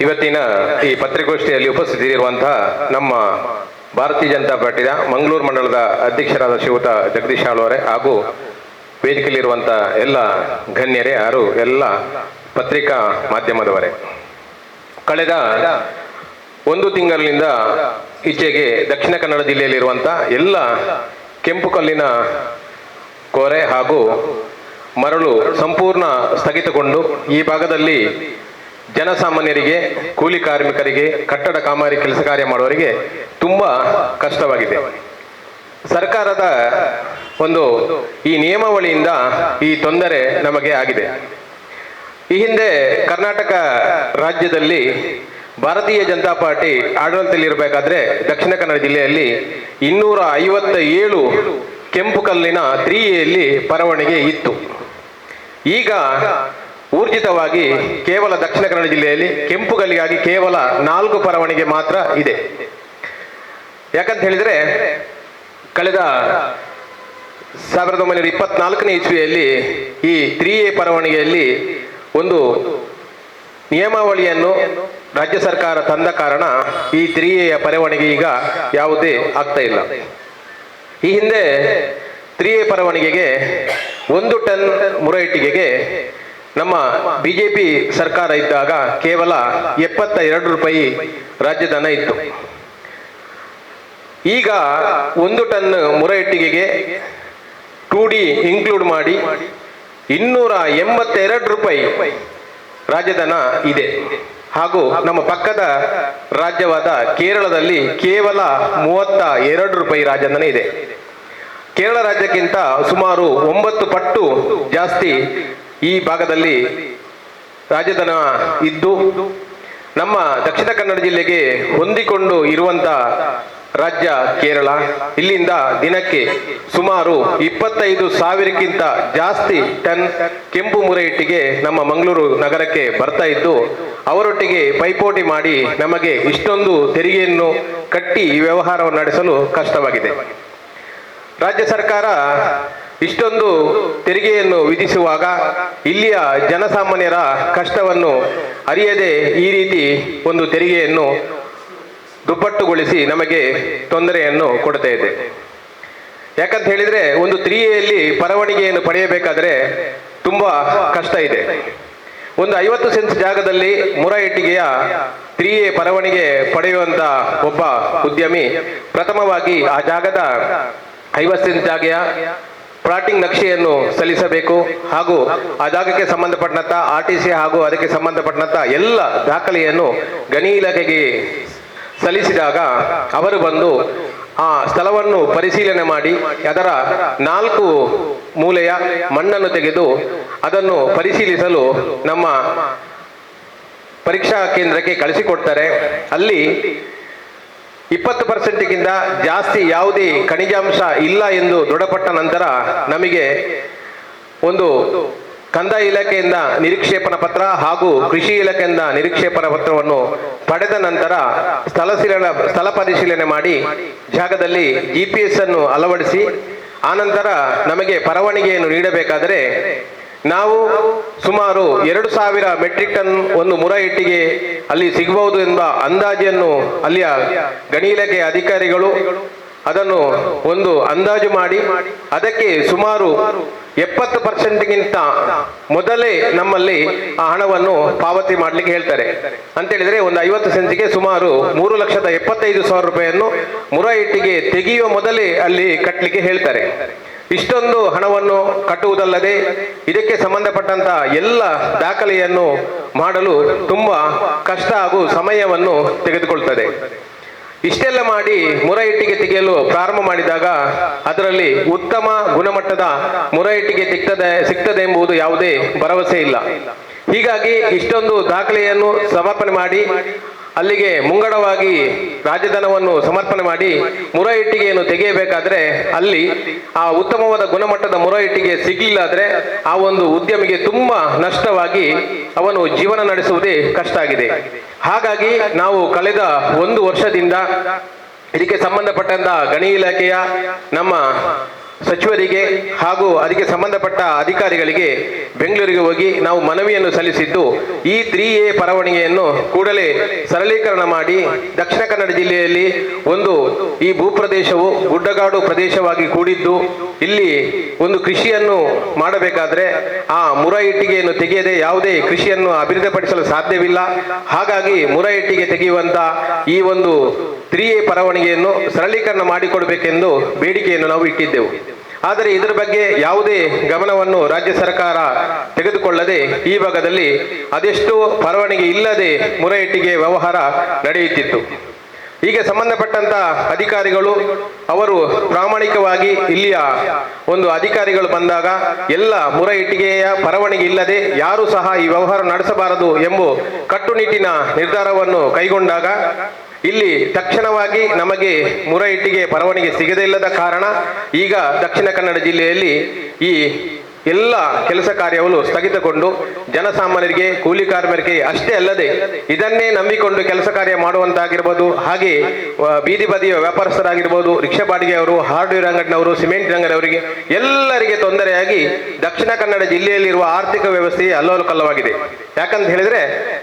ಇವತ್ತಿನ ಈ ಪತ್ರಿಕೋಷ್ಠಿಯಲ್ಲಿ ಉಪಸ್ಥಿತರಿರುವಂತಹ ನಮ್ಮ ಭಾರತೀಯ ಜನತಾ ಪಾರ್ಟಿಯ ಮಂಗಳೂರು ಮಂಡಲದ ಅಧ್ಯಕ್ಷರಾದ ಶ್ರೀಯುತ ಜಗದೀಶ್ ಆಳ್ವರೆ ಹಾಗೂ ವೇದಿಕೆಯಲ್ಲಿರುವಂಥ ಎಲ್ಲ ಗಣ್ಯರೇ, ಯಾರು ಎಲ್ಲ ಪತ್ರಿಕಾ ಮಾಧ್ಯಮದವರೇ. ಕಳೆದ ಒಂದು ತಿಂಗಳಿನಿಂದ ಈಚೆಗೆ ದಕ್ಷಿಣ ಕನ್ನಡ ಜಿಲ್ಲೆಯಲ್ಲಿರುವಂಥ ಎಲ್ಲ ಕೆಂಪು ಕಲ್ಲಿನ ಕೋರೆ ಹಾಗೂ ಮರಳು ಸಂಪೂರ್ಣ ಸ್ಥಗಿತಗೊಂಡು ಈ ಭಾಗದಲ್ಲಿ ಜನಸಾಮಾನ್ಯರಿಗೆ, ಕೂಲಿ ಕಾರ್ಮಿಕರಿಗೆ, ಕಟ್ಟಡ ಕಾಮಗಾರಿ ಕೆಲಸ ಕಾರ್ಯ ಮಾಡುವವರಿಗೆ ತುಂಬ ಕಷ್ಟವಾಗಿದೆ. ಸರ್ಕಾರದ ಒಂದು ಈ ನಿಯಮಾವಳಿಯಿಂದ ಈ ತೊಂದರೆ ನಮಗೆ ಆಗಿದೆ. ಈ ಹಿಂದೆ ಕರ್ನಾಟಕ ರಾಜ್ಯದಲ್ಲಿ ಭಾರತೀಯ ಜನತಾ ಪಾರ್ಟಿ ಆಡಳಿತದಲ್ಲಿರಬೇಕಾದ್ರೆ ದಕ್ಷಿಣ ಕನ್ನಡ ಜಿಲ್ಲೆಯಲ್ಲಿ ಇನ್ನೂರ ಐವತ್ತ ಏಳು ಕೆಂಪು ಕಲ್ಲಿನ ತ್ರೀಯಲ್ಲಿ ಪರವಣಿಗೆ ಇತ್ತು. ಈಗ ಊರ್ಜಿತವಾಗಿ ಕೇವಲ ದಕ್ಷಿಣ ಕನ್ನಡ ಜಿಲ್ಲೆಯಲ್ಲಿ ಕೆಂಪು ಕಲ್ಲಿಗಾಗಿ ಕೇವಲ ನಾಲ್ಕು ಪರವಣಿಗೆ ಮಾತ್ರ ಇದೆ. ಯಾಕಂತ ಹೇಳಿದ್ರೆ, ಕಳೆದ ಸಾವಿರದ ಒಂಬೈನೂರ ಇಪ್ಪತ್ನಾಲ್ಕನೇ ಇಸ್ವಿಯಲ್ಲಿ ಈ ತ್ರೀ ಎ ಪರವಣಿಗೆಯಲ್ಲಿ ಒಂದು ನಿಯಮಾವಳಿಯನ್ನು ರಾಜ್ಯ ಸರ್ಕಾರ ತಂದ ಕಾರಣ ಈ ತ್ರೀ ಎಯ ಪರವಣಿಗೆ ಈಗ ಯಾವುದೇ ಆಗ್ತಾ ಇಲ್ಲ. ಈ ಹಿಂದೆ ತ್ರೀ ಎ ಪರವಣಿಗೆಗೆ ಒಂದು ಟನ್ ಮುರೈಟಿಗೆಗೆ ನಮ್ಮ ಬಿಜೆಪಿ ಸರ್ಕಾರ ಇದ್ದಾಗ ಕೇವಲ ಎಪ್ಪತ್ತ ಎರಡು ರೂಪಾಯಿ ರಾಜ್ಯಧನ ಇತ್ತು. ಈಗ ಒಂದು ಟನ್ ಮುರೈಟಿಗೆಗೆ ಟೂ ಡಿ ಇನ್ಕ್ಲೂಡ್ ಮಾಡಿ ಇನ್ನೂರ ಎಂಬತ್ತೆರಡು ರೂಪಾಯಿ ರಾಜ್ಯಧನ ಇದೆ. ಹಾಗೂ ನಮ್ಮ ಪಕ್ಕದ ರಾಜ್ಯವಾದ ಕೇರಳದಲ್ಲಿ ಕೇವಲ ಮೂವತ್ತ ಎರಡು ರೂಪಾಯಿ ರಾಜಧನ ಇದೆ. ಕೇರಳ ರಾಜ್ಯಕ್ಕಿಂತ ಸುಮಾರು ಒಂಬತ್ತು ಪಟ್ಟು ಜಾಸ್ತಿ ಈ ಭಾಗದಲ್ಲಿ ರಾಜಧನ ಇದ್ದು ನಮ್ಮ ದಕ್ಷಿಣ ಕನ್ನಡ ಜಿಲ್ಲೆಗೆ ಹೊಂದಿಕೊಂಡು ಇರುವಂತ ರಾಜ್ಯ ಕೇರಳ. ಇಲ್ಲಿಂದ ದಿನಕ್ಕೆ ಸುಮಾರು ಇಪ್ಪತ್ತೈದು ಸಾವಿರಕ್ಕಿಂತ ಜಾಸ್ತಿ ಟನ್ ಕೆಂಪು ಮುರೆಯಿಟ್ಟಿಗೆ ನಮ್ಮ ಮಂಗಳೂರು ನಗರಕ್ಕೆ ಬರ್ತಾ ಇದ್ದು, ಅವರೊಟ್ಟಿಗೆ ಪೈಪೋಟಿ ಮಾಡಿ ನಮಗೆ ಇಷ್ಟೊಂದು ತೆರಿಗೆಯನ್ನು ಕಟ್ಟಿ ಈ ವ್ಯವಹಾರವನ್ನು ನಡೆಸಲು ಕಷ್ಟವಾಗಿದೆ. ರಾಜ್ಯ ಸರ್ಕಾರ ಇಷ್ಟೊಂದು ತೆರಿಗೆಯನ್ನು ವಿಧಿಸುವಾಗ ಇಲ್ಲಿಯ ಜನಸಾಮಾನ್ಯರ ಕಷ್ಟವನ್ನು ಅರಿಯದೆ ಈ ರೀತಿ ಒಂದು ತೆರಿಗೆಯನ್ನು ದುಪ್ಪಟ್ಟುಗೊಳಿಸಿ ನಮಗೆ ತೊಂದರೆಯನ್ನು ಕೊಡ್ತಾ ಇದೆ. ಯಾಕಂತ ಹೇಳಿದ್ರೆ ಒಂದು ತ್ರೀಯಲ್ಲಿ ಪರವಣಿಗೆಯನ್ನು ಪಡೆಯಬೇಕಾದ್ರೆ ತುಂಬಾ ಕಷ್ಟ ಇದೆ. ಒಂದು ಐವತ್ತು ಸೆನ್ಸ್ ಜಾಗದಲ್ಲಿ ಮುರ ಇಟ್ಟಿಗೆಯ ತ್ರೀ ಎ ಪರವಾನಿಗೆ ಪಡೆಯುವಂತ ಒಬ್ಬ ಉದ್ಯಮಿ ಪ್ರಥಮವಾಗಿ ಆ ಜಾಗದ ಐವತ್ತು ಸೆನ್ಸ್ ಜಾಗೆಯ ಪ್ಲಾಟಿಂಗ್ ನಕ್ಷೆಯನ್ನು ಸಲ್ಲಿಸಬೇಕು ಹಾಗೂ ಆ ಜಾಗಕ್ಕೆ ಸಂಬಂಧಪಟ್ಟಂತ ಆರ್ ಟಿ ಸಿ ಹಾಗೂ ಅದಕ್ಕೆ ಸಂಬಂಧಪಟ್ಟಂತ ಎಲ್ಲ ದಾಖಲೆಯನ್ನು ಗಣಿ ಇಲಾಖೆಗೆ ಸಲ್ಲಿಸಿದಾಗ ಅವರು ಬಂದು ಆ ಸ್ಥಳವನ್ನು ಪರಿಶೀಲನೆ ಮಾಡಿ, ಅದರ ನಾಲ್ಕು ಮೂಲೆಯ ಮಣ್ಣನ್ನು ತೆಗೆದು ಅದನ್ನು ಪರಿಶೀಲಿಸಲು ನಮ್ಮ ಪರೀಕ್ಷಾ ಕೇಂದ್ರಕ್ಕೆ ಕಳಿಸಿಕೊಡ್ತಾರೆ. ಅಲ್ಲಿ ಇಪ್ಪತ್ತು ಪರ್ಸೆಂಟ್ಗಿಂತ ಜಾಸ್ತಿ ಯಾವುದೇ ಖನಿಜಾಂಶ ಇಲ್ಲ ಎಂದು ದೃಢಪಟ್ಟ ನಂತರ ನಮಗೆ ಒಂದು ಕಂದಾಯ ಇಲಾಖೆಯಿಂದ ನಿರೀಕ್ಷೇಪಣ ಪತ್ರ ಹಾಗೂ ಕೃಷಿ ಇಲಾಖೆಯಿಂದ ನಿರೀಕ್ಷೇಪಣ ಪತ್ರವನ್ನು ಪಡೆದ ನಂತರ ಸ್ಥಳ ಸ್ಥಳ ಪರಿಶೀಲನೆ ಮಾಡಿ ಜಾಗದಲ್ಲಿ ಜಿ ಪಿ ಎಸ್ ಅನ್ನು ಅಳವಡಿಸಿ, ಆನಂತರ ನಮಗೆ ಪರವಾನಿಗೆಯನ್ನು ನೀಡಬೇಕಾದರೆ ನಾವು ಸುಮಾರು ಎರಡು ಸಾವಿರ ಮೆಟ್ರಿಕ್ ಟನ್ ಒಂದು ಮುರ ಇಟ್ಟಿಗೆ ಅಲ್ಲಿ ಸಿಗಬಹುದು ಎಂಬ ಅಂದಾಜನ್ನು ಅಲ್ಲಿಯ ಗಣಿ ಇಲಾಖೆಯ ಅಧಿಕಾರಿಗಳು ಅದನ್ನು ಒಂದು ಅಂದಾಜು ಮಾಡಿ, ಅದಕ್ಕೆ ಸುಮಾರು ಎಪ್ಪತ್ತು ಪರ್ಸೆಂಟ್ಗಿಂತ ಮೊದಲೇ ನಮ್ಮಲ್ಲಿ ಆ ಹಣವನ್ನು ಪಾವತಿ ಮಾಡಲಿಕ್ಕೆ ಹೇಳ್ತಾರೆ. ಅಂತ ಹೇಳಿದ್ರೆ ಒಂದು ಐವತ್ತು ಸೆಂಟ್ಸ್ಗೆ ಸುಮಾರು ಮೂರು ಲಕ್ಷದ ಎಪ್ಪತ್ತೈದು ಸಾವಿರ ರೂಪಾಯಿಯನ್ನು ಮುರ ಇಟ್ಟಿಗೆ ತೆಗೆಯುವ ಮೊದಲೇ ಅಲ್ಲಿ ಕಟ್ಟಲಿಕ್ಕೆ ಹೇಳ್ತಾರೆ. ಇಷ್ಟೊಂದು ಹಣವನ್ನು ಕಟ್ಟುವುದಲ್ಲದೆ ಇದಕ್ಕೆ ಸಂಬಂಧಪಟ್ಟಂತ ಎಲ್ಲ ದಾಖಲೆಯನ್ನು ಮಾಡಲು ತುಂಬಾ ಕಷ್ಟ ಹಾಗೂ ಸಮಯವನ್ನು ತೆಗೆದುಕೊಳ್ತದೆ. ಇಷ್ಟೆಲ್ಲ ಮಾಡಿ ಮುರ ಇಟ್ಟಿಗೆ ತೆಗೆಯಲು ಪ್ರಾರಂಭ ಮಾಡಿದಾಗ ಅದರಲ್ಲಿ ಉತ್ತಮ ಗುಣಮಟ್ಟದ ಮುರ ಇಟ್ಟಿಗೆ ಸಿಗ್ತದೆ ಸಿಗ್ತದೆ ಎಂಬುದು ಯಾವುದೇ ಭರವಸೆ ಇಲ್ಲ. ಹೀಗಾಗಿ ಇಷ್ಟೊಂದು ದಾಖಲೆಯನ್ನು ಸಮರ್ಪಣೆ ಮಾಡಿ ಅಲ್ಲಿಗೆ ಮುಂಗಡವಾಗಿ ರಾಜಧನವನ್ನು ಸಮರ್ಪಣೆ ಮಾಡಿ ಮುರ ಇಟ್ಟಿಗೆಯನ್ನು ತೆಗೆಯಬೇಕಾದ್ರೆ ಅಲ್ಲಿ ಆ ಉತ್ತಮವಾದ ಗುಣಮಟ್ಟದ ಮುರ ಇಟ್ಟಿಗೆ ಸಿಗ್ಲಿಲ್ಲ ಆದ್ರೆ ಆ ಒಂದು ಉದ್ಯಮಿಗೆ ತುಂಬಾ ನಷ್ಟವಾಗಿ ಅವನು ಜೀವನ ನಡೆಸುವುದೇ ಕಷ್ಟ ಆಗಿದೆ. ಹಾಗಾಗಿ ನಾವು ಕಳೆದ ಒಂದು ವರ್ಷದಿಂದ ಇದಕ್ಕೆ ಸಂಬಂಧಪಟ್ಟಂತ ಗಣಿ ಇಲಾಖೆಯ ನಮ್ಮ ಸಚಿವರಿಗೆ ಹಾಗೂ ಅದಕ್ಕೆ ಸಂಬಂಧಪಟ್ಟ ಅಧಿಕಾರಿಗಳಿಗೆ ಬೆಂಗಳೂರಿಗೆ ಹೋಗಿ ನಾವು ಮನವಿಯನ್ನು ಸಲ್ಲಿಸಿದ್ದು, ಈ ತ್ರೀ ಎ ಪರವಣಿಗೆಯನ್ನು ಕೂಡಲೇ ಸರಳೀಕರಣ ಮಾಡಿ ದಕ್ಷಿಣ ಕನ್ನಡ ಜಿಲ್ಲೆಯಲ್ಲಿ ಒಂದು ಈ ಭೂಪ್ರದೇಶವು ಗುಡ್ಡಗಾಡು ಪ್ರದೇಶವಾಗಿ ಕೂಡಿದ್ದು, ಇಲ್ಲಿ ಒಂದು ಕೃಷಿಯನ್ನು ಮಾಡಬೇಕಾದ್ರೆ ಆ ಮುರ ಇಟ್ಟಿಗೆಯನ್ನು ತೆಗೆಯದೆ ಯಾವುದೇ ಕೃಷಿಯನ್ನು ಅಭಿವೃದ್ಧಿಪಡಿಸಲು ಸಾಧ್ಯವಿಲ್ಲ. ಹಾಗಾಗಿ ಮುರ ಇಟ್ಟಿಗೆ ತೆಗೆಯುವಂತ ಈ ಒಂದು ತ್ರೀ ಎ ಪರವಾನಗಿಯನ್ನು ಸರಳೀಕರಣ ಮಾಡಿಕೊಡಬೇಕೆಂದು ಬೇಡಿಕೆಯನ್ನು ನಾವು ಇಟ್ಟಿದ್ದೆವು. ಆದರೆ ಇದರ ಬಗ್ಗೆ ಯಾವುದೇ ಗಮನವನ್ನು ರಾಜ್ಯ ಸರ್ಕಾರ ತೆಗೆದುಕೊಳ್ಳದೆ ಈ ಭಾಗದಲ್ಲಿ ಅದೆಷ್ಟು ಪರವಣಿಗೆ ಇಲ್ಲದೆ ಮುರೆಯಟ್ಟಿಗೆ ವ್ಯವಹಾರ ನಡೆಯುತ್ತಿತ್ತು. ಹೀಗೆ ಸಂಬಂಧಪಟ್ಟಂತ ಅಧಿಕಾರಿಗಳು, ಅವರು ಪ್ರಾಮಾಣಿಕವಾಗಿ ಇಲ್ಲಿಯ ಒಂದು ಅಧಿಕಾರಿಗಳು ಬಂದಾಗ ಎಲ್ಲ ಮುರ ಇಟ್ಟಿಗೆಯ ಪರವಾನಗಿ ಇಲ್ಲದೆ ಯಾರೂ ಸಹ ಈ ವ್ಯವಹಾರ ನಡೆಸಬಾರದು ಎಂಬ ಕಟ್ಟುನಿಟ್ಟಿನ ನಿರ್ಧಾರವನ್ನು ಕೈಗೊಂಡಾಗ ಇಲ್ಲಿ ತಕ್ಷಣವಾಗಿ ನಮಗೆ ಮುರ ಇಟ್ಟಿಗೆ ಪರವಾನಗಿ ಸಿಗದೇ ಇಲ್ಲದ ಕಾರಣ ಈಗ ದಕ್ಷಿಣ ಕನ್ನಡ ಜಿಲ್ಲೆಯಲ್ಲಿ ಈ ಎಲ್ಲ ಕೆಲಸ ಕಾರ್ಯಗಳು ಸ್ಥಗಿತಗೊಂಡು ಜನಸಾಮಾನ್ಯರಿಗೆ, ಕೂಲಿ ಕಾರ್ಮಿಕರಿಗೆ ಅಷ್ಟೇ ಅಲ್ಲದೆ ಇದನ್ನೇ ನಂಬಿಕೊಂಡು ಕೆಲಸ ಕಾರ್ಯ ಮಾಡುವಂತಾಗಿರ್ಬೋದು, ಹಾಗೆ ಬೀದಿ ಬದಿಯ ವ್ಯಾಪಾರಸ್ಥರಾಗಿರ್ಬೋದು, ರಿಕ್ಷಾ ಬಾಡಿಗೆಯವರು ಹಾರ್ಡ್ವೇರ್ ಅಂಗಡಿನವರು, ಸಿಮೆಂಟ್ ಅಂಗಡಿಯವರಿಗೆ ಎಲ್ಲರಿಗೆ ತೊಂದರೆಯಾಗಿ ದಕ್ಷಿಣ ಕನ್ನಡ ಜಿಲ್ಲೆಯಲ್ಲಿರುವ ಆರ್ಥಿಕ ವ್ಯವಸ್ಥೆ ಅಲ್ಲೋಲಕಲ್ಲವಾಗಿದೆ. ಯಾಕಂತ ಹೇಳಿದ್ರೆ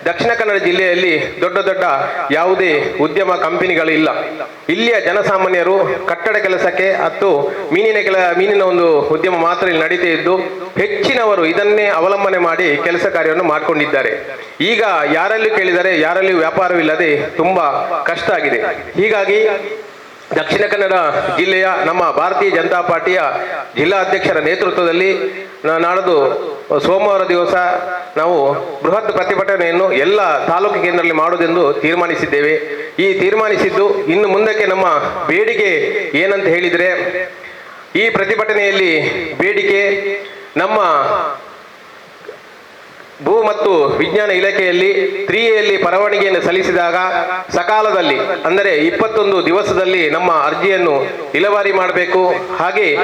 ದಕ್ಷಿಣ ಕನ್ನಡ ಜಿಲ್ಲೆಯಲ್ಲಿ ದೊಡ್ಡ ದೊಡ್ಡ ಯಾವುದೇ ಉದ್ಯಮ ಕಂಪನಿಗಳು ಇಲ್ಲ. ಇಲ್ಲಿಯ ಜನಸಾಮಾನ್ಯರು ಕಟ್ಟಡ ಕೆಲಸಕ್ಕೆ ಮತ್ತು ಮೀನಿನ ಕೆಲ, ಮೀನಿನ ಒಂದು ಉದ್ಯಮ ಮಾತ್ರ ಇಲ್ಲಿ ನಡೀತಾ ಇದ್ದು, ಹೆಚ್ಚಿನವರು ಇದನ್ನೇ ಅವಲಂಬನೆ ಮಾಡಿ ಕೆಲಸ ಕಾರ್ಯವನ್ನು ಮಾಡಿಕೊಂಡಿದ್ದಾರೆ. ಈಗ ಯಾರಲ್ಲಿ ಕೇಳಿದರೆ ಯಾರಲ್ಲಿ ವ್ಯಾಪಾರವಿಲ್ಲದೆ ತುಂಬಾ ಕಷ್ಟ ಆಗಿದೆ. ಹೀಗಾಗಿ ದಕ್ಷಿಣ ಕನ್ನಡ ಜಿಲ್ಲೆಯ ನಮ್ಮ ಭಾರತೀಯ ಜನತಾ ಪಾರ್ಟಿಯ ಜಿಲ್ಲಾ ಅಧ್ಯಕ್ಷರ ನೇತೃತ್ವದಲ್ಲಿ ನಾ- ನಾಡ್ದು ಸೋಮವಾರ ದಿವಸ ನಾವು ಬೃಹತ್ ಪ್ರತಿಭಟನೆಯನ್ನು ಎಲ್ಲ ತಾಲೂಕು ಕೇಂದ್ರದಲ್ಲಿ ಮಾಡುವುದೆಂದು ತೀರ್ಮಾನಿಸಿದ್ದೇವೆ. ಈ ತೀರ್ಮಾನಿಸಿದ್ದು ಇನ್ನು ಮುಂದಕ್ಕೆ ನಮ್ಮ ಬೇಡಿಕೆ ಏನಂತ ಹೇಳಿದರೆ, ಈ ಪ್ರತಿಭಟನೆಯಲ್ಲಿ ಬೇಡಿಕೆ ನಮ್ಮ ಭೂ ಮತ್ತು ವಿಜ್ಞಾನ ಇಲಾಖೆಯಲ್ಲಿ ತ್ರೀ ಎಲ್ಲಿ ಪರವಾನಗಿಯನ್ನು ಸಲ್ಲಿಸಿದಾಗ ಸಕಾಲದಲ್ಲಿ, ಅಂದರೆ ಇಪ್ಪತ್ತೊಂದು ದಿವಸದಲ್ಲಿ ನಮ್ಮ ಅರ್ಜಿಯನ್ನು ಇಲವಾರಿ ಮಾಡಬೇಕು. ಹಾಗೆ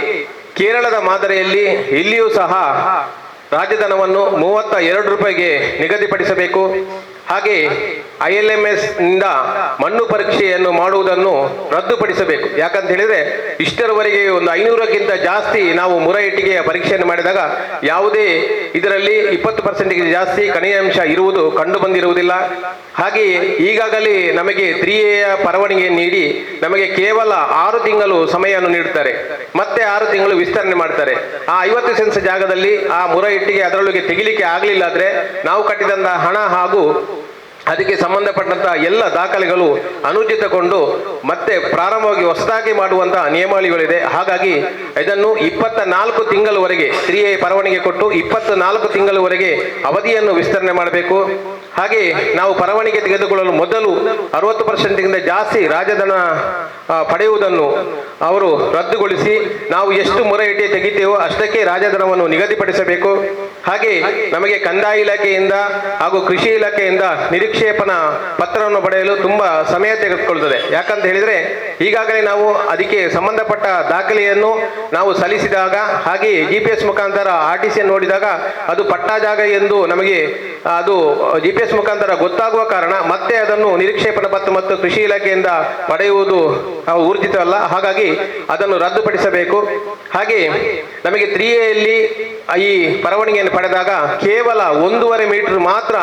ಕೇರಳದ ಮಾದರಿಯಲ್ಲಿ ಇಲ್ಲಿಯೂ ಸಹ ರಾಜಧನವನ್ನು ಮೂವತ್ತ ಎರಡು ರೂಪಾಯಿಗೆ ನಿಗದಿಪಡಿಸಬೇಕು. ಹಾಗೆ ಐ ಎಲ್ ಎಂ ಎಸ್ನಿಂದ ಮಣ್ಣು ಪರೀಕ್ಷೆಯನ್ನು ಮಾಡುವುದನ್ನು ರದ್ದುಪಡಿಸಬೇಕು. ಯಾಕಂತ ಹೇಳಿದ್ರೆ ಇಷ್ಟರವರೆಗೆ ಒಂದು ಐನೂರಕ್ಕಿಂತ ಜಾಸ್ತಿ ನಾವು ಮುರ ಇಟ್ಟಿಗೆಯ ಪರೀಕ್ಷೆಯನ್ನು ಮಾಡಿದಾಗ ಯಾವುದೇ ಇದರಲ್ಲಿ ಇಪ್ಪತ್ತು ಪರ್ಸೆಂಟ್ಗೆ ಜಾಸ್ತಿ ಕನಿಯಾಂಶ ಇರುವುದು ಕಂಡು ಬಂದಿರುವುದಿಲ್ಲ ಹಾಗೆ ಈಗಾಗಲೇ ನಮಗೆ ತ್ರೀ ಎಯ ಪರವಾನಗಿಯನ್ನು ನೀಡಿ ನಮಗೆ ಕೇವಲ ಆರು ತಿಂಗಳು ಸಮಯವನ್ನು ನೀಡುತ್ತಾರೆ. ಮತ್ತೆ ಆರು ತಿಂಗಳು ವಿಸ್ತರಣೆ ಮಾಡ್ತಾರೆ. ಆ ಐವತ್ತು ಸೆನ್ಸ್ ಜಾಗದಲ್ಲಿ ಆ ಮುರ ಇಟ್ಟಿಗೆ ಅದರೊಳಗೆ ತೆಗಿಲಿಕ್ಕೆ ಆಗಲಿಲ್ಲ ಆದ್ರೆ ನಾವು ಕಟ್ಟಿದಂತ ಹಣ ಹಾಗೂ ಅದಕ್ಕೆ ಸಂಬಂಧಪಟ್ಟಂತಹ ಎಲ್ಲ ದಾಖಲೆಗಳು ಅನುಚಿತಗೊಂಡು ಮತ್ತೆ ಪ್ರಾರಂಭವಾಗಿ ಹೊಸದಾಗಿ ಮಾಡುವಂತಹ ನಿಯಮಾವಳಿಗಳಿದೆ. ಹಾಗಾಗಿ ಇದನ್ನು ಇಪ್ಪತ್ತ ನಾಲ್ಕು ತಿಂಗಳವರೆಗೆ ಸ್ತ್ರೀಯ ಪರವಾನಗಿ ಕೊಟ್ಟು ಇಪ್ಪತ್ತ ನಾಲ್ಕು ತಿಂಗಳವರೆಗೆ ಅವಧಿಯನ್ನು ವಿಸ್ತರಣೆ ಮಾಡಬೇಕು. ಹಾಗೆ ನಾವು ಪರವಾನಿಗೆ ತೆಗೆದುಕೊಳ್ಳಲು ಮೊದಲು ಅರವತ್ತು ಪರ್ಸೆಂಟ್ಗಿಂತ ಜಾಸ್ತಿ ರಾಜಧನ ಪಡೆಯುವುದನ್ನು ಅವರು ರದ್ದುಗೊಳಿಸಿ ನಾವು ಎಷ್ಟು ಮೊರೆ ಇಟ್ಟಿ ತೆಗಿತೇವೋ ಅಷ್ಟಕ್ಕೆ ರಾಜಧನವನ್ನು ನಿಗದಿಪಡಿಸಬೇಕು. ಹಾಗೆ ನಮಗೆ ಕಂದಾಯ ಇಲಾಖೆಯಿಂದ ಹಾಗೂ ಕೃಷಿ ಇಲಾಖೆಯಿಂದ ನಿರೀಕ್ಷೇಪನ ಪತ್ರವನ್ನು ಪಡೆಯಲು ತುಂಬ ಸಮಯ ತೆಗೆದುಕೊಳ್ಳುತ್ತದೆ. ಯಾಕಂತ ಹೇಳಿದರೆ ಈಗಾಗಲೇ ನಾವು ಅದಕ್ಕೆ ಸಂಬಂಧಪಟ್ಟ ದಾಖಲೆಯನ್ನು ನಾವು ಸಲ್ಲಿಸಿದಾಗ ಹಾಗೆ ಜಿ ಪಿ ಎಸ್ ಮುಖಾಂತರ ಆರ್ ಟಿ ನೋಡಿದಾಗ ಅದು ಪಟ್ಟಾ ಜಾಗ ಎಂದು ನಮಗೆ ಅದು ಜಿ ಪಿ ಎಸ್ ಮುಖಾಂತರ ಗೊತ್ತಾಗುವ ಕಾರಣ ಮತ್ತೆ ಅದನ್ನು ನಿರೀಕ್ಷೇಪಣ ಪತ್ರ ಮತ್ತು ಕೃಷಿ ಇಲಾಖೆಯಿಂದ ಪಡೆಯುವುದು ಊರ್ಜಿತವಲ್ಲ. ಹಾಗಾಗಿ ಅದನ್ನು ರದ್ದುಪಡಿಸಬೇಕು. ಹಾಗೆ ನಮಗೆ ತ್ರೀ ಎಲ್ಲಿ ಈ ಪರವಣಿಗೆಯನ್ನು ಪಡೆದಾಗ ಕೇವಲ ಒಂದೂವರೆ ಮೀಟರ್ ಮಾತ್ರ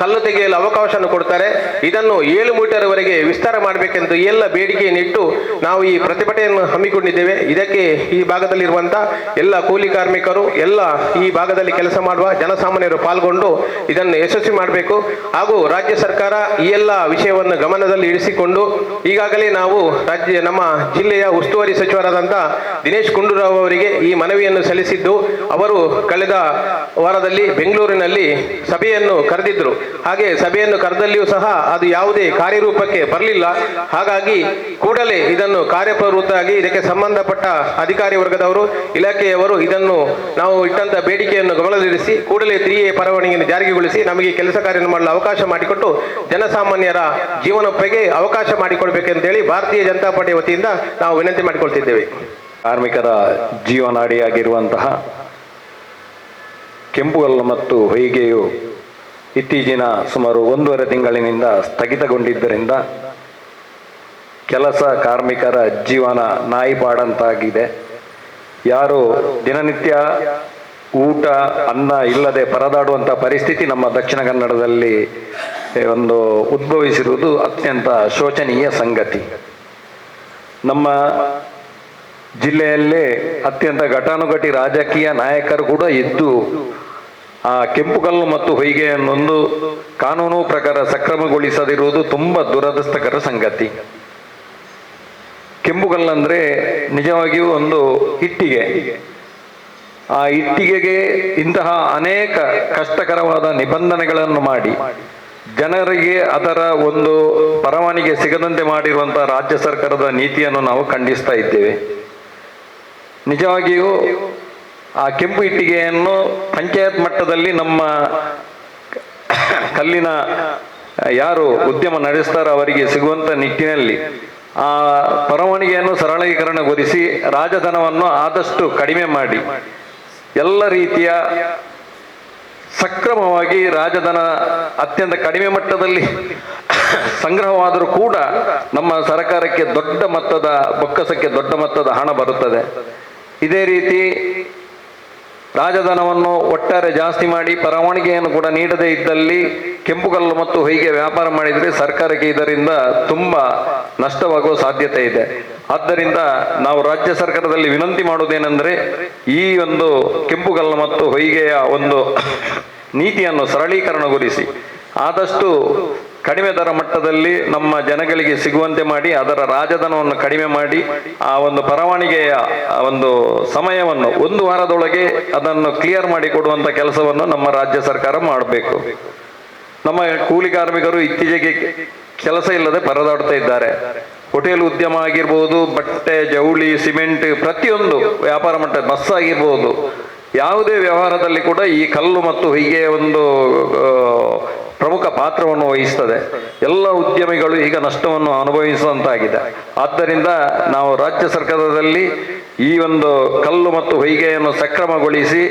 ಕಲ್ಲು ತೆಗೆಯಲು ಅವಕಾಶವನ್ನು ಕೊಡ್ತಾರೆ. ಇದನ್ನು ಏಳು ಮೀಟರ್ ವರೆಗೆ ವಿಸ್ತಾರ ಮಾಡಬೇಕೆಂದು ಎಲ್ಲ ಬೇಡಿಕೆಯನ್ನಿಟ್ಟು ನಾವು ಈ ಪ್ರತಿಭಟನೆಯನ್ನು ಹಮ್ಮಿಕೊಂಡಿದ್ದೇವೆ. ಇದಕ್ಕೆ ಈ ಭಾಗದಲ್ಲಿರುವಂಥ ಎಲ್ಲ ಕೂಲಿ ಕಾರ್ಮಿಕರು, ಎಲ್ಲ ಈ ಭಾಗದಲ್ಲಿ ಕೆಲಸ ಮಾಡುವ ಜನಸಾಮಾನ್ಯರು ಪಾಲ್ಗೊಂಡು ಇದನ್ನು ಯಶಸ್ವಿ ಮಾಡಬೇಕು. ಹಾಗೂ ರಾಜ್ಯ ಸರ್ಕಾರ ಈ ಎಲ್ಲ ವಿಷಯವನ್ನು ಗಮನದಲ್ಲಿ ಇರಿಸಿಕೊಂಡು ಈಗಾಗಲೇ ನಾವು ರಾಜ್ಯ ನಮ್ಮ ಜಿಲ್ಲೆಯ ಉಸ್ತುವಾರಿ ಸಚಿವರಾದಂಥ ದಿನೇಶ್ ಗುಂಡೂರಾವ್ ಅವರಿಗೆ ಈ ಮನವಿಯನ್ನು ಸಲ್ಲಿಸಿದ್ದು, ಅವರು ಕಳೆದ ವಾರದಲ್ಲಿ ಬೆಂಗಳೂರಿನಲ್ಲಿ ಸಭೆಯನ್ನು ಕರೆದಿದ್ದರು. ಹಾಗೆ ಸಭೆಯನ್ನು ಕರೆದಲ್ಲಿಯೂ ಸಹ ಅದು ಯಾವುದೇ ಕಾರ್ಯರೂಪಕ್ಕೆ ಬರಲಿಲ್ಲ. ಹಾಗಾಗಿ ಕೂಡಲೇ ಇದನ್ನು ಕಾರ್ಯಪ್ರವೃತ್ತಾಗಿ ಇದಕ್ಕೆ ಸಂಬಂಧಪಟ್ಟ ಅಧಿಕಾರಿ ವರ್ಗದವರು, ಇಲಾಖೆಯವರು ಇದನ್ನು ನಾವು ಇಟ್ಟಂತ ಬೇಡಿಕೆಯನ್ನು ಗಮನದಲ್ಲಿರಿಸಿ ಕೂಡಲೇ ತ್ರೀ ಎ ಜಾರಿಗೊಳಿಸಿ ನಮಗೆ ಕೆಲಸ ಕಾರ್ಯವನ್ನು ಮಾಡಲು ಅವಕಾಶ ಮಾಡಿಕೊಟ್ಟು ಜನಸಾಮಾನ್ಯರ ಜೀವನೊಪ್ಪಿಗೆ ಅವಕಾಶ ಮಾಡಿಕೊಡ್ಬೇಕೆಂತೇಳಿ ಭಾರತೀಯ ಜನತಾ ಪಾರ್ಟಿ ವತಿಯಿಂದ ನಾವು ವಿನಂತಿ ಮಾಡಿಕೊಳ್ತಿದ್ದೇವೆ. ಕಾರ್ಮಿಕರ ಜೀವನಾಡಿಯಾಗಿರುವಂತಹ ಕೆಂಪುಗಲ್ಲು ಮತ್ತು ಹೊಯ್ಗೆಯು ಇತ್ತೀಚಿನ ಸುಮಾರು ಒಂದೂವರೆ ತಿಂಗಳಿನಿಂದ ಸ್ಥಗಿತಗೊಂಡಿದ್ದರಿಂದ ಕೆಲಸ ಕಾರ್ಮಿಕರ ಜೀವನ ನಾಯಿಪಾಡಂತಾಗಿದೆ. ಯಾರು ದಿನನಿತ್ಯ ಊಟ, ಅನ್ನ ಇಲ್ಲದೆ ಪರದಾಡುವಂಥ ಪರಿಸ್ಥಿತಿ ನಮ್ಮ ದಕ್ಷಿಣ ಕನ್ನಡದಲ್ಲಿ ಒಂದು ಉದ್ಭವಿಸಿರುವುದು ಅತ್ಯಂತ ಶೋಚನೀಯ ಸಂಗತಿ. ನಮ್ಮ ಜಿಲ್ಲೆಯಲ್ಲೇ ಅತ್ಯಂತ ಘಟಾನುಘಟಿ ರಾಜಕೀಯ ನಾಯಕರು ಕೂಡ ಇದ್ದು, ಆ ಕೆಂಪುಗಲ್ಲು ಮತ್ತು ಹೊಯ್ಗೆಯನ್ನೊಂದು ಕಾನೂನು ಪ್ರಕಾರ ಸಕ್ರಮಗೊಳಿಸದಿರುವುದು ತುಂಬ ದುರದೃಷ್ಟಕರ ಸಂಗತಿ. ಕೆಂಪುಕಲ್ಲಂದ್ರೆ ನಿಜವಾಗಿಯೂ ಒಂದು ಇಟ್ಟಿಗೆ. ಆ ಇಟ್ಟಿಗೆಗೆ ಇಂತಹ ಅನೇಕ ಕಷ್ಟಕರವಾದ ನಿಬಂಧನೆಗಳನ್ನು ಮಾಡಿ, ಜನರಿಗೆ ಅದರ ಒಂದು ಪರವಾನಿಗೆ ಸಿಗದಂತೆ ಮಾಡಿರುವಂತಹ ರಾಜ್ಯ ಸರ್ಕಾರದ ನೀತಿಯನ್ನು ನಾವು ಖಂಡಿಸ್ತಾ ಇದ್ದೇವೆ. ನಿಜವಾಗಿಯೂ ಆ ಕೆಂಪು ಇಟ್ಟಿಗೆಯನ್ನು ಪಂಚಾಯತ್ ಮಟ್ಟದಲ್ಲಿ ನಮ್ಮ ಕಲ್ಲಿನ ಯಾರು ಉದ್ಯಮ ನಡೆಸ್ತಾರೋ ಅವರಿಗೆ ಸಿಗುವಂತ ನಿಟ್ಟಿನಲ್ಲಿ ಆ ಪರವಾನಿಗೆಯನ್ನು ಸರಳೀಕರಣಗೊಳಿಸಿ ರಾಜಧನವನ್ನು ಆದಷ್ಟು ಕಡಿಮೆ ಮಾಡಿ. ಎಲ್ಲ ರೀತಿಯ ಸಕ್ರಮವಾಗಿ ರಾಜಧನ ಅತ್ಯಂತ ಕಡಿಮೆ ಮಟ್ಟದಲ್ಲಿ ಸಂಗ್ರಹವಾದರೂ ಕೂಡ ನಮ್ಮ ಸರ್ಕಾರಕ್ಕೆ ದೊಡ್ಡ ಮೊತ್ತದ, ಬೊಕ್ಕಸಕ್ಕೆ ದೊಡ್ಡ ಮೊತ್ತದ ಹಣ ಬರುತ್ತದೆ. ಇದೇ ರೀತಿ ರಾಜಧನವನ್ನು ಒಟ್ಟಾರೆ ಜಾಸ್ತಿ ಮಾಡಿ ಪರವಾನಗಿಯನ್ನು ಕೂಡ ನೀಡದೇ ಇದ್ದಲ್ಲಿ ಕೆಂಪುಗಲ್ಲು ಮತ್ತು ಹೊಯ್ಗೆ ವ್ಯಾಪಾರ ಮಾಡಿದರೆ ಸರ್ಕಾರಕ್ಕೆ ಇದರಿಂದ ತುಂಬ ನಷ್ಟವಾಗುವ ಸಾಧ್ಯತೆ ಇದೆ. ಆದ್ದರಿಂದ ನಾವು ರಾಜ್ಯ ಸರ್ಕಾರದಲ್ಲಿ ವಿನಂತಿ ಮಾಡುವುದೇನೆಂದರೆ ಈ ಒಂದು ಕೆಂಪುಗಲ್ಲು ಮತ್ತು ಹೊಯ್ಗೆಯ ಒಂದು ನೀತಿಯನ್ನು ಸರಳೀಕರಣಗೊಳಿಸಿ. ಆದಷ್ಟು ಕಡಿಮೆ ದರ ಮಟ್ಟದಲ್ಲಿ ನಮ್ಮ ಜನಗಳಿಗೆ ಸಿಗುವಂತೆ ಮಾಡಿ, ಅದರ ರಾಜಧನವನ್ನು ಕಡಿಮೆ ಮಾಡಿ, ಆ ಒಂದು ಪರವಾನಿಗೆಯ ಒಂದು ಸಮಯವನ್ನು ಒಂದು ವಾರದೊಳಗೆ ಅದನ್ನು ಕ್ಲಿಯರ್ ಮಾಡಿ ಕೊಡುವಂತ ಕೆಲಸವನ್ನು ನಮ್ಮ ರಾಜ್ಯ ಸರ್ಕಾರ ಮಾಡಬೇಕು. ನಮ್ಮ ಕೂಲಿ ಕಾರ್ಮಿಕರು ಇತ್ತೀಚೆಗೆ ಕೆಲಸ ಇಲ್ಲದೆ ಪರದಾಡ್ತಾ ಇದ್ದಾರೆ. ಹೋಟೆಲ್ ಉದ್ಯಮ ಆಗಿರ್ಬೋದು, ಬಟ್ಟೆ ಜವಳಿ ಸಿಮೆಂಟ್, ಪ್ರತಿಯೊಂದು ವ್ಯಾಪಾರ ಮಟ್ಟ ಬಸ್ ಆಗಿರ್ಬೋದು, ಯಾವುದೇ ವ್ಯವಹಾರದಲ್ಲಿ ಕೂಡ ಈ ಕಲ್ಲು ಮತ್ತು ಹೀಗೆ ಒಂದು ಪ್ರಮುಖ ಪಾತ್ರವನ್ನು ವಹಿಸ್ತದೆ. ಎಲ್ಲ ಉದ್ಯಮಿಗಳು ಈಗ ನಷ್ಟವನ್ನು ಅನುಭವಿಸುವಂತಾಗಿದೆ ಆದ್ದರಿಂದ ನಾವು ರಾಜ್ಯ ಸರ್ಕಾರದಲ್ಲಿ ಈ ಒಂದು ಕಲ್ಲು ಮತ್ತು ಹೊಯ್ಗೆಯನ್ನು ಸಕ್ರಮಗೊಳಿಸಿ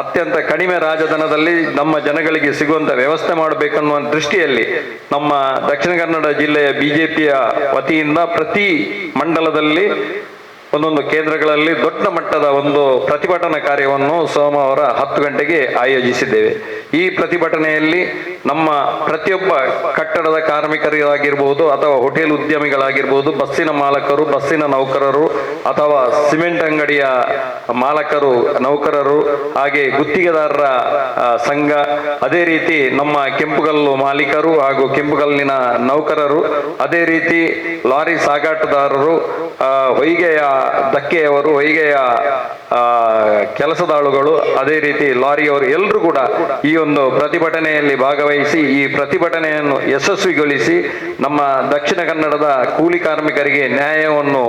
ಅತ್ಯಂತ ಕಡಿಮೆ ರಾಜಧನದಲ್ಲಿ ನಮ್ಮ ಜನಗಳಿಗೆ ಸಿಗುವಂತ ವ್ಯವಸ್ಥೆ ಮಾಡಬೇಕನ್ನುವ ದೃಷ್ಟಿಯಲ್ಲಿ ನಮ್ಮ ದಕ್ಷಿಣ ಕನ್ನಡ ಜಿಲ್ಲೆಯ ಬಿಜೆಪಿಯ ವತಿಯಿಂದ ಪ್ರತಿ ಮಂಡಲದಲ್ಲಿ ಒಂದೊಂದು ಕೇಂದ್ರಗಳಲ್ಲಿ ದೊಡ್ಡ ಮಟ್ಟದ ಒಂದು ಪ್ರತಿಭಟನಾ ಕಾರ್ಯವನ್ನು ಸೋಮವಾರ ಹತ್ತು ಗಂಟೆಗೆ ಆಯೋಜಿಸಿದ್ದೇವೆ. ಈ ಪ್ರತಿಭಟನೆಯಲ್ಲಿ ನಮ್ಮ ಪ್ರತಿಯೊಬ್ಬ ಕಟ್ಟಡದ ಕಾರ್ಮಿಕರಾಗಿರ್ಬೋದು ಅಥವಾ ಹೋಟೆಲ್ ಉದ್ಯಮಿಗಳಾಗಿರ್ಬೋದು, ಬಸ್ಸಿನ ಮಾಲಕರು, ಬಸ್ಸಿನ ನೌಕರರು, ಅಥವಾ ಸಿಮೆಂಟ್ ಅಂಗಡಿಯ ಮಾಲಕರು, ನೌಕರರು, ಹಾಗೆ ಗುತ್ತಿಗೆದಾರರ ಸಂಘ, ಅದೇ ರೀತಿ ನಮ್ಮ ಕೆಂಪುಗಲ್ಲು ಮಾಲೀಕರು ಹಾಗೂ ಕೆಂಪುಗಲ್ಲಿನ ನೌಕರರು, ಅದೇ ರೀತಿ ಲಾರಿ ಸಾಗಾಟದಾರರು ಹೊಯ್ಗೆಯ ದಕ್ಕೆಯವರು, ಹೊಯ್ಗೆಯ ಕೆಲಸದಾಳುಗಳು, ಅದೇ ರೀತಿ ಲಾರಿಯವರು ಎಲ್ಲರೂ ಕೂಡ ಈ ಒಂದು ಪ್ರತಿಭಟನೆಯಲ್ಲಿ ಭಾಗವಹಿಸಿ ಈ ಪ್ರತಿಭಟನೆಯನ್ನು ಯಶಸ್ವಿಗೊಳಿಸಿ ನಮ್ಮ ದಕ್ಷಿಣ ಕನ್ನಡದ ಕೂಲಿ ಕಾರ್ಮಿಕರಿಗೆ ನ್ಯಾಯವನ್ನು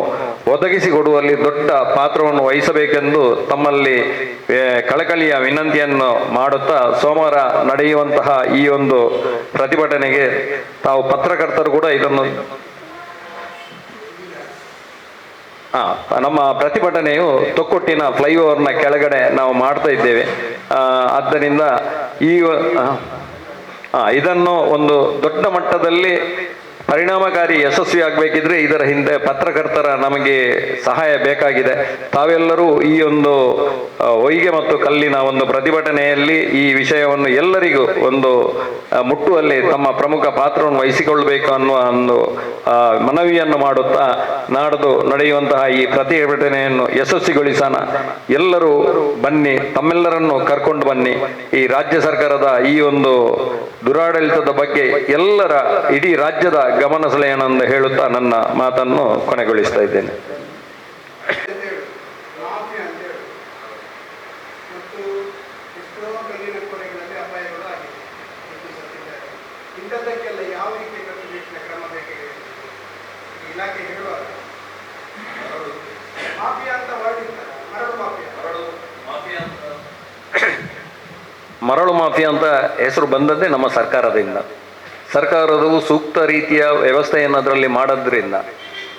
ಒದಗಿಸಿಕೊಡುವಲ್ಲಿ ದೊಡ್ಡ ಪಾತ್ರವನ್ನು ವಹಿಸಬೇಕೆಂದು ತಮ್ಮಲ್ಲಿ ಕಳಕಳಿಯ ವಿನಂತಿಯನ್ನು ಮಾಡುತ್ತಾ ಸೋಮವಾರ ನಡೆಯುವಂತಹ ಈ ಒಂದು ಪ್ರತಿಭಟನೆಗೆ ತಾವು ಪತ್ರಕರ್ತರು ಕೂಡ ಇದನ್ನು ನಮ್ಮ ಪ್ರತಿಭಟನೆಯು ತೊಕ್ಕೊಟ್ಟಿನ ಫ್ಲೈಓವರ್ನ ಕೆಳಗಡೆ ನಾವು ಮಾಡ್ತಾ ಇದ್ದೇವೆ. ಆದ್ದರಿಂದ ಈ ಇದನ್ನು ಒಂದು ದೊಡ್ಡ ಮಟ್ಟದಲ್ಲಿ ಪರಿಣಾಮಕಾರಿ ಯಶಸ್ವಿ ಆಗಬೇಕಿದ್ರೆ ಇದರ ಹಿಂದೆ ಪತ್ರಕರ್ತರ ನಮಗೆ ಸಹಾಯ ಬೇಕಾಗಿದೆ. ತಾವೆಲ್ಲರೂ ಈ ಒಂದು ಹೊಯ್ಗೆ ಮತ್ತು ಕಲ್ಲಿನ ಒಂದು ಪ್ರತಿಭಟನೆಯಲ್ಲಿ ಈ ವಿಷಯವನ್ನು ಎಲ್ಲರಿಗೂ ಒಂದು ಮುಟ್ಟುವಲ್ಲಿ ತಮ್ಮ ಪ್ರಮುಖ ಪಾತ್ರವನ್ನು ವಹಿಸಿಕೊಳ್ಳಬೇಕು ಅನ್ನುವ ಒಂದು ಮನವಿಯನ್ನು ಮಾಡುತ್ತಾ ನಾಡದು ನಡೆಯುವಂತಹ ಈ ಪ್ರತಿಭಟನೆಯನ್ನು ಯಶಸ್ವಿಗೊಳಿಸೋಣ. ಎಲ್ಲರೂ ಬನ್ನಿ, ತಮ್ಮೆಲ್ಲರನ್ನು ಕರ್ಕೊಂಡು ಬನ್ನಿ. ಈ ರಾಜ್ಯ ಸರ್ಕಾರದ ಈ ಒಂದು ದುರಾಡಳಿತದ ಬಗ್ಗೆ ಎಲ್ಲರ, ಇಡೀ ರಾಜ್ಯದ ಗಮನ ಸೆಳೆಯೋಣ ಎಂದು ಹೇಳುತ್ತಾ ನನ್ನ ಮಾತನ್ನು ಕೊನೆಗೊಳಿಸ್ತಾ ಇದ್ದೇನೆ. ಮರಳು ಮಾಫಿಯಾ ಅಂತ ಹೆಸರು ಬಂದದ್ದೇ ನಮ್ಮ ಸರ್ಕಾರದಿಂದ. ಸರ್ಕಾರವು ಸೂಕ್ತ ರೀತಿಯ ವ್ಯವಸ್ಥೆಯನ್ನು ಅದರಲ್ಲಿ ಮಾಡೋದ್ರಿಂದ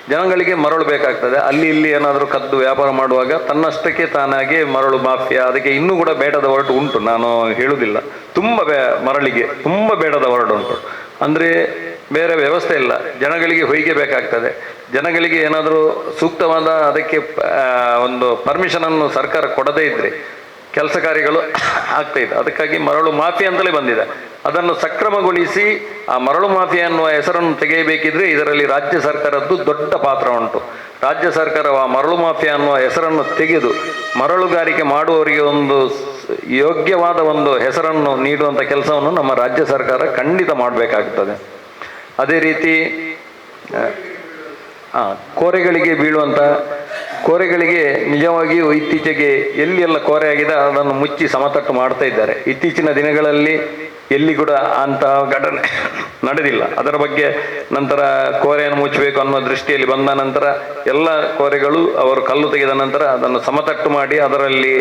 ಜನಗಳಿಗೆ ಮರಳು ಬೇಕಾಗ್ತದೆ. ಅಲ್ಲಿ ಇಲ್ಲಿ ಏನಾದರೂ ಕದ್ದು ವ್ಯಾಪಾರ ಮಾಡುವಾಗ ತನ್ನಷ್ಟಕ್ಕೆ ತಾನಾಗಿ ಮರಳು ಮಾಫಿಯಾ, ಅದಕ್ಕೆ ಇನ್ನೂ ಕೂಡ ಬೇಡದ ಹೊರಟು ಉಂಟು. ನಾನು ಹೇಳುವುದಿಲ್ಲ ತುಂಬ ಬೇ, ಮರಳಿಗೆ ತುಂಬ ಬೇಡದ ಹೊರಟು ಉಂಟು. ಅಂದರೆ ಬೇರೆ ವ್ಯವಸ್ಥೆ ಇಲ್ಲ. ಜನಗಳಿಗೆ ಹೊಯ್ಗೆ ಬೇಕಾಗ್ತದೆ. ಜನಗಳಿಗೆ ಏನಾದರೂ ಸೂಕ್ತವಾದ ಅದಕ್ಕೆ ಒಂದು ಪರ್ಮಿಷನನ್ನು ಸರ್ಕಾರ ಕೊಡದೇ ಇದ್ರೆ ಕೆಲಸ ಕಾರ್ಯಗಳು ಆಗ್ತಾ ಇದೆ. ಅದಕ್ಕಾಗಿ ಮರಳು ಮಾಫಿ ಅಂತಲೇ ಬಂದಿದೆ. ಅದನ್ನು ಸಕ್ರಮಗೊಳಿಸಿ ಆ ಮರಳು ಮಾಫಿಯಾ ಅನ್ನುವ ಹೆಸರನ್ನು ತೆಗೆಯಬೇಕಿದ್ರೆ ಇದರಲ್ಲಿ ರಾಜ್ಯ ಸರ್ಕಾರದ್ದು ದೊಡ್ಡ ಪಾತ್ರ ಉಂಟು. ರಾಜ್ಯ ಸರ್ಕಾರ ಆ ಮರಳು ಮಾಫಿಯಾ ಅನ್ನುವ ಹೆಸರನ್ನು ತೆಗೆದು ಮರಳುಗಾರಿಕೆ ಮಾಡುವವರಿಗೆ ಒಂದು ಯೋಗ್ಯವಾದ ಒಂದು ಹೆಸರನ್ನು ನೀಡುವಂಥ ಕೆಲಸವನ್ನು ನಮ್ಮ ರಾಜ್ಯ ಸರ್ಕಾರ ಖಂಡಿತ ಮಾಡಬೇಕಾಗ್ತದೆ. ಅದೇ ರೀತಿ ಕೋರೆಗಳಿಗೆ ಬೀಳುವಂಥ ಕೋರೆಗಳಿಗೆ ನಿಜವಾಗಿಯೂ ಇತ್ತೀಚೆಗೆ ಎಲ್ಲಿ ಎಲ್ಲ ಕೋರೆ ಆಗಿದೆ ಅದನ್ನು ಮುಚ್ಚಿ ಸಮತಟ್ಟು ಮಾಡ್ತಾ ಇದ್ದಾರೆ. ಇತ್ತೀಚಿನ ದಿನಗಳಲ್ಲಿ ಎಲ್ಲಿ ಕೂಡ ಅಂತಹ ಘಟನೆ ನಡೆದಿಲ್ಲ. ಅದರ ಬಗ್ಗೆ ನಂತರ ಕೋರೆಯನ್ನು ಮುಚ್ಚಬೇಕು ಅನ್ನೋ ದೃಷ್ಟಿಯಲ್ಲಿ ಬಂದ ನಂತರ ಎಲ್ಲ ಕೋರೆಗಳು ಅವರು ಕಲ್ಲು ತೆಗೆದ ನಂತರ ಅದನ್ನು ಸಮತಟ್ಟು ಮಾಡಿ ಅದರಲ್ಲಿ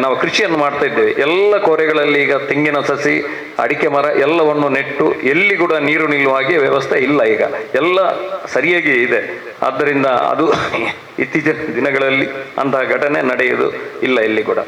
ನಾವು ಕೃಷಿಯನ್ನು ಮಾಡ್ತಾ ಇದ್ದೇವೆ. ಎಲ್ಲ ಕೋರೆಗಳಲ್ಲಿ ಈಗ ತೆಂಗಿನ ಸಸಿ, ಅಡಿಕೆ ಮರ ಎಲ್ಲವನ್ನು ನೆಟ್ಟು ಎಲ್ಲಿ ಕೂಡ ನೀರು ನಿಲ್ಲುವ ಹಾಗೆ ವ್ಯವಸ್ಥೆ ಇಲ್ಲ ಈಗ. ಎಲ್ಲ ಸರಿಯಾಗಿ ಇದೆ. ಆದ್ದರಿಂದ ಅದು ಇತ್ತೀಚಿನ ದಿನಗಳಲ್ಲಿ ಅಂತಹ ಘಟನೆ ನಡೆಯುವುದು ಇಲ್ಲ ಇಲ್ಲಿ ಕೂಡ.